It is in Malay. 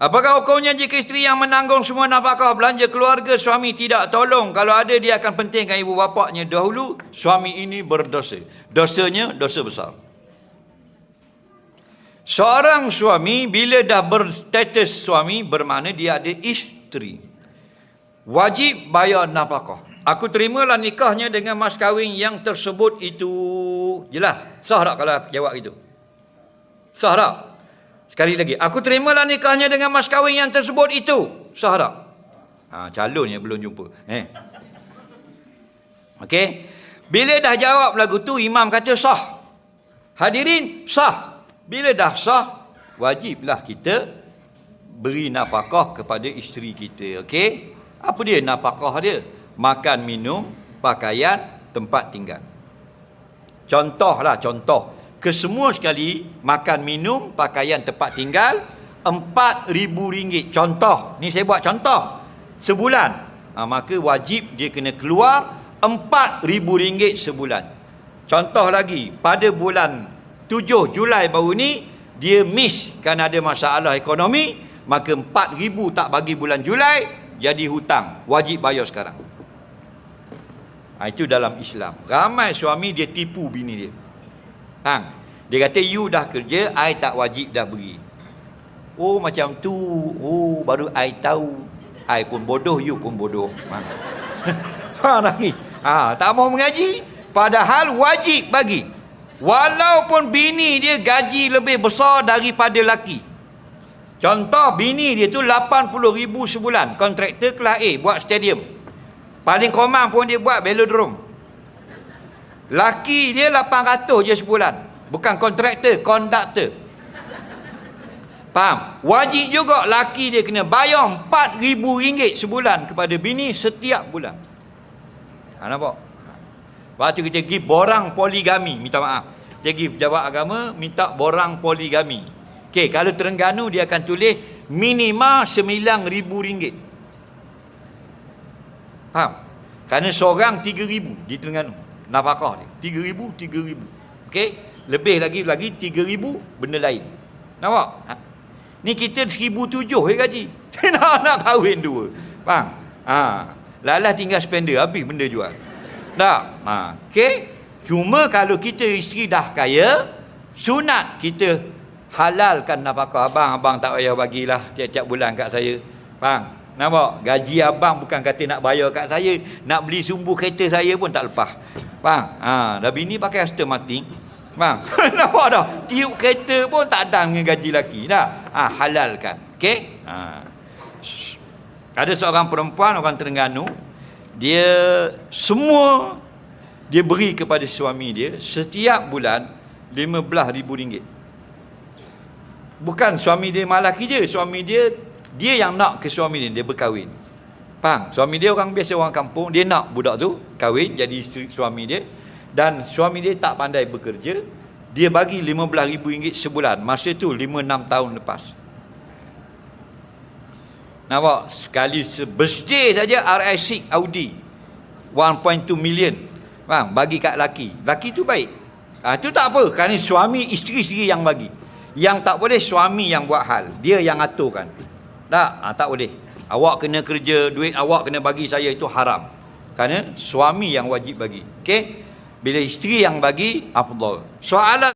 Apakah hukumnya jika isteri yang menanggung semua nafkah belanja keluarga suami tidak tolong kalau ada dia akan pentingkan ibu bapaknya dahulu suami ini berdosa. Dosanya dosa besar. Seorang suami bila dah berstatus suami bermakna dia ada isteri. Wajib bayar nafkah. Aku terimalah nikahnya dengan mas kahwin yang tersebut itu. Jelas? Sah tak kalau jawab itu? Sah tak? Sekali lagi. Aku terimalah nikahnya dengan mas kahwin yang tersebut itu. Tak? Ha, calonnya belum jumpa. Eh. Okey. Bila dah jawab lagu tu, imam kata sah. Hadirin, sah. Bila dah sah, wajiblah kita beri nafkah kepada isteri kita. Okey? Apa dia nafkah dia? Makan, minum, pakaian, tempat tinggal. Contohlah, contoh kesemua sekali makan minum pakaian tempat tinggal RM4,000 contoh ni saya buat contoh. Sebulan. Ha, maka wajib dia kena keluar RM4,000 sebulan. Contoh lagi pada bulan 7 Julai baru ni dia miss kerana ada masalah ekonomi maka RM4,000 tak bagi bulan Julai jadi hutang. Wajib bayar sekarang. Ha, itu dalam Islam. Ramai suami dia tipu bini dia Hang. Dia kata you dah kerja, I tak wajib dah beri. Oh macam tu. Oh baru I tahu. I pun bodoh, you pun bodoh. Ha. lagi. Ha, tak mau mengaji, padahal wajib bagi. Walaupun bini dia gaji lebih besar daripada laki. Contoh bini dia tu 80 ribu sebulan. Kontraktor kelas A buat stadium. Paling komang pun dia buat velodrome. Laki dia 800 je sebulan. Bukan kontraktor, konduktor. Faham? Wajib juga laki dia kena bayar RM4,000 sebulan kepada bini setiap bulan. Ha, nampak? Waktu kita pergi borang poligami, minta maaf. Kita pergi pejabat agama, minta borang poligami. Okey, kalau Terengganu dia akan tulis minimal RM9,000. Faham? Kerana seorang RM3,000 di Terengganu nafkah dia. 3000, 3000. Okey? Lebih lagi lagi 3000 benda lain. Nampak? Ha? Ni kita 1007 eh gaji. nak nak kahwin dua. Faham? Ha. Lalah tinggal spender habis benda jual. Tak? Ha. Okey? Cuma kalau kita isteri dah kaya, sunat kita halalkan nafkah abang, abang tak payah bagilah tiap-tiap bulan kat saya. Faham? Nampak? Gaji abang bukan kata nak bayar kat saya. Nak beli sumbu kereta saya pun tak lepas. Faham? Ha, dah bini pakai hasta mati. Faham? Nampak dah? Tiup kereta pun tak ada dengan gaji laki. Dah? Ha, halalkan. Okey? Ha. Ada seorang perempuan, orang Terengganu. Dia semua dia beri kepada suami dia setiap bulan RM15,000. Bukan suami dia malaki je. Suami dia, dia yang nak ke suami dia. Dia berkahwin. Faham? Suami dia orang biasa orang kampung, dia nak budak tu kahwin jadi isteri suami dia dan suami dia tak pandai bekerja, dia bagi RM15,000 sebulan. Masa tu 5 6 tahun lepas. Nampak? Sekali birthday saja RS6 Audi 1.2 million. Faham? Bagi kat laki. Laki tu baik. Ha, tu tak apa. Kerana suami, isteri sendiri yang bagi. Yang tak boleh suami yang buat hal. Dia yang aturkan. Tak? Ha, tak boleh. Awak kena kerja, duit awak kena bagi saya itu haram. Kerana suami yang wajib bagi. Okey? Bila isteri yang bagi, afdal. Soalan